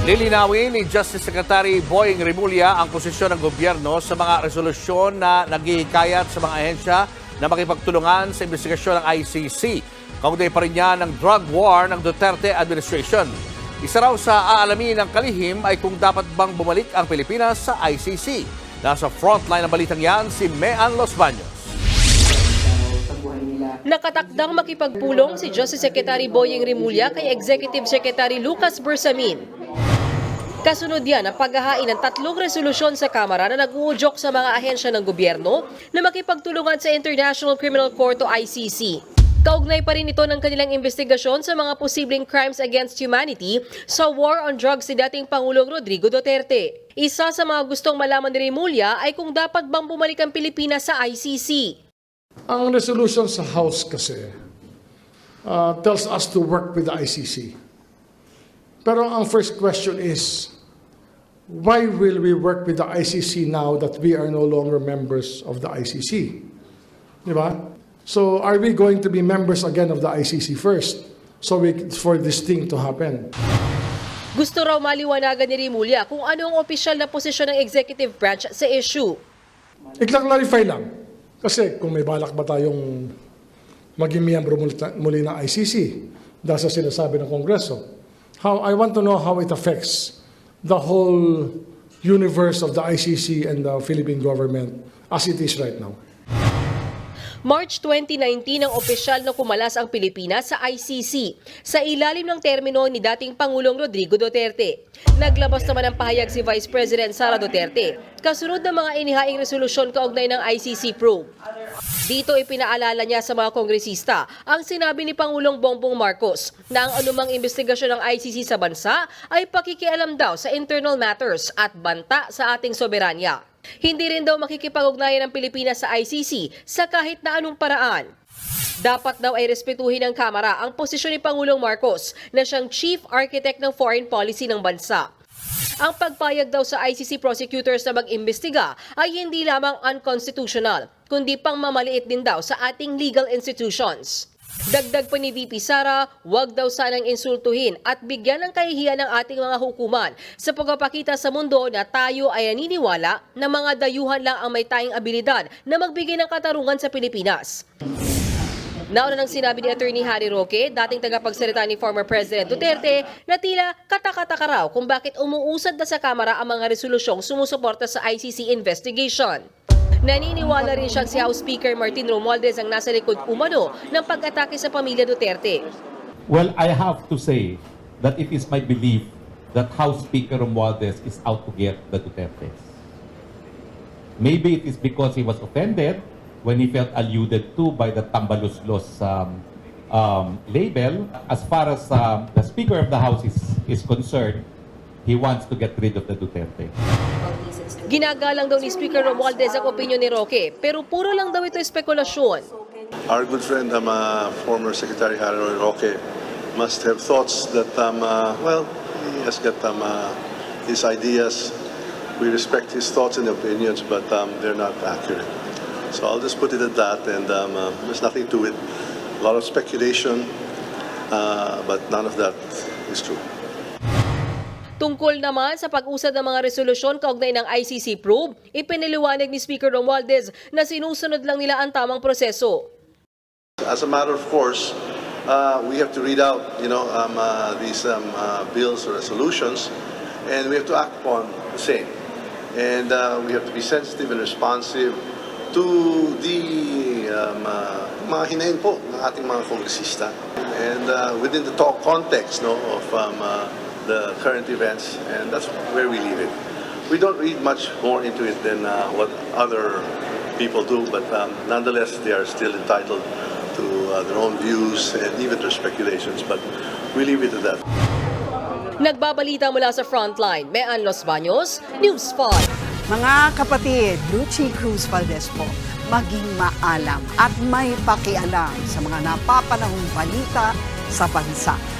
Lilinawin ni Justice Secretary Boying Rimulya ang posisyon ng gobyerno sa mga resolusyon na naghihikayat sa mga ahensya na makipagtulungan sa investigasyon ng ICC. Kaugnay pa rin niya ng drug war ng Duterte administration. Isa raw sa aalamin ng kalihim ay kung dapat bang bumalik ang Pilipinas sa ICC. Nasa frontline ng balitang yan si Mean Los Baños. Nakatakdang makipagpulong si Justice Secretary Boying Rimulya kay Executive Secretary Lucas Bersamin. Kasunod yan ang paghahain ng tatlong resolusyon sa Kamara na nag-uudyok sa mga ahensya ng gobyerno na makipagtulungan sa International Criminal Court o ICC. Kaugnay pa rin ito ng kanilang investigasyon sa mga posibleng crimes against humanity sa war on drugs ni dating Pangulong Rodrigo Duterte. Isa sa mga gustong malaman ni Rimulya ay kung dapat bang bumalik ang Pilipinas sa ICC. Ang resolution sa House kasi uh, tells us to work with the ICC. Pero ang first question is, why will we work with the ICC now that we are no longer members of the ICC? Di ba? So are we going to be members again of the ICC first? So we, for this thing to happen. Gusto raw maliwanagan ni Rimulya kung ano ang opisyal na posisyon ng executive branch sa issue. I-clarify lang. Kasi kung may balak ba tayong maging miyembro muli, muli ng ICC dahil sa sinasabi ng Kongreso, how, I want to know how it affects the whole universe of the ICC and the Philippine government as it is right now. March 2019 ang opisyal na kumalas ang Pilipinas sa ICC sa ilalim ng termino ni dating Pangulong Rodrigo Duterte. Naglabas naman ng pahayag si Vice President Sara Duterte kasunod ng mga inihaing resolusyon kaugnay ng ICC probe. Dito ipinaalala niya sa mga kongresista ang sinabi ni Pangulong Bongbong Marcos na ang anumang investigasyon ng ICC sa bansa ay pakikialam daw sa internal matters at banta sa ating soberanya. Hindi rin daw makikipag-ugnayan ng Pilipinas sa ICC sa kahit na anong paraan. Dapat daw ay respetuhin ng Kamara ang posisyon ni Pangulong Marcos na siyang chief architect ng foreign policy ng bansa. Ang pagpayag daw sa ICC prosecutors na mag-imbestiga ay hindi lamang unconstitutional, kundi pang mamaliit din daw sa ating legal institutions. Dagdag pa ni VP Sara, huwag daw sanang insultuhin at bigyan ng kahihiyan ng ating mga hukuman sa pagpapakita sa mundo na tayo ay naniniwala na mga dayuhan lang ang may tayong abilidad na magbigay ng katarungan sa Pilipinas. Nauna nang sinabi ni Attorney Harry Roque, dating tagapagsalita ni former President Duterte, na tila katakataka raw kung bakit umuusad na sa Kamara ang mga resolusyong sumusuporta sa ICC investigation. Naniniwala rin siyang si House Speaker Martin Romualdez ang nasa likod umano ng pag-atake sa pamilya Duterte. Well, I have to say that it is my belief that House Speaker Romualdez is out to get the Dutertes. Maybe it is because he was offended when he felt alluded to by the Tambaluslos um, um, label. As far as um, the Speaker of the House is, is concerned, he wants to get rid of the Duterte. Ginagalang daw ni Speaker Romualdez ang opinyon ni Roque, pero puro lang daw ito spekulasyon. Our good friend, um, uh, former Secretary Harold Roque, must have thoughts that, um, uh, well, he has got um, uh, his ideas. We respect his thoughts and opinions, but um, they're not accurate. So I'll just put it at that, and um, uh, there's nothing to it. A lot of speculation, uh, but none of that is true. Tungkol naman sa pag-usad ng mga resolusyon kaugnay ng ICC probe, ipiniliwanag ni Speaker Romualdez na sinusunod lang nila ang tamang proseso. As a matter of course, uh, we have to read out, you know, um, uh, these um, uh, bills or resolutions, and we have to act upon the same. And uh, we have to be sensitive and responsive to the um, uh, mga hinayin po ng ating mga kongresista. And uh, within the talk context no, of um, uh, the current events, and that's where we leave it. We don't read much more into it than uh, what other people do, but um, nonetheless, they are still entitled to uh, their own views and even their speculations, but we leave it at that. Nagbabalita mula sa Frontline, Mean Los Baños, News 5. Mga kapatid, Lucy Cruz Valdez po, maging maalam at may pakialam sa mga napapanahong balita sa bansa.